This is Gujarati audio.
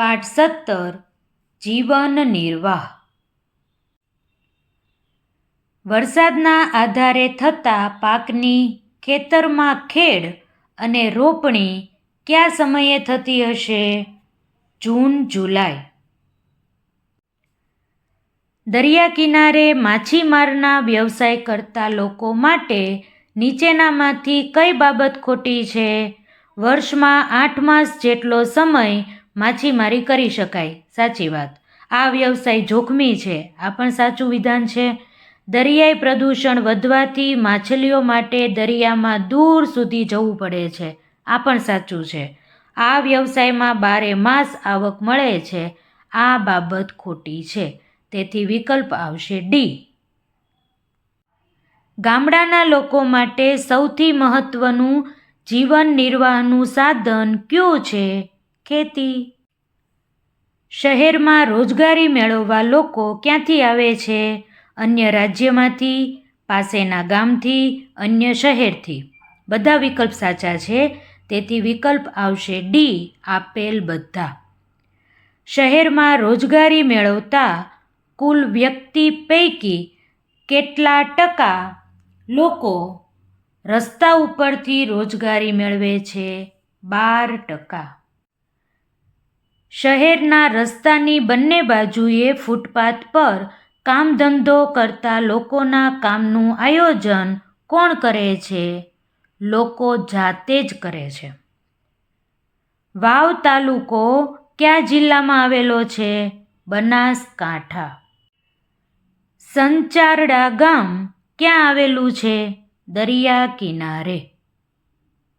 પાઠ સત્તર, જીવન નિર્વાહ. વરસાદના આધારે થતા પાકની ખેતરમાં ખેડ અને રોપણી કયા સમયે થતી હશે? જૂન, જુલાઈ. દરિયા કિનારે માછીમારના વ્યવસાય કરતા લોકો માટે નીચેનામાંથી કઈ બાબત ખોટી છે? વર્ષમાં આઠ માસ જેટલો સમય માછીમારી કરી શકાય. સાચી વાત. આ વ્યવસાય જોખમી છે. આ પણ સાચું વિધાન છે. દરિયાઈ પ્રદૂષણ વધવાથી માછલીઓ માટે દરિયામાં દૂર સુધી જવું પડે છે. આ પણ સાચું છે. આ વ્યવસાયમાં બારે માસ આવક મળે છે. આ બાબત ખોટી છે. તેથી વિકલ્પ આવશે ડી ગામડાના લોકો માટે સૌથી મહત્વનું જીવન નિર્વાહનું સાધન કયું છે? ખેતી. શહેરમાં રોજગારી મેળવવા લોકો ક્યાંથી આવે છે? અન્ય રાજ્યમાંથી, પાસેના ગામથી, અન્ય શહેરથી. બધા વિકલ્પ સાચા છે, તેથી વિકલ્પ આવશે ડી આપેલ બધા. શહેરમાં રોજગારી મેળવતા કુલ વ્યક્તિ પૈકી કેટલા ટકા લોકો રસ્તા ઉપરથી રોજગારી મેળવે છે? બાર ટકા. શહેરના રસ્તાની બંને બાજુએ ફૂટપાથ પર કામ ધંધો કરતા લોકોના કામનું આયોજન કોણ કરે છે? લોકો જાતે જ કરે છે. વાવ તાલુકો કયા જિલ્લામાં આવેલો છે? બનાસકાંઠા. સંચારડા ગામ ક્યાં આવેલું છે? દરિયા કિનારે.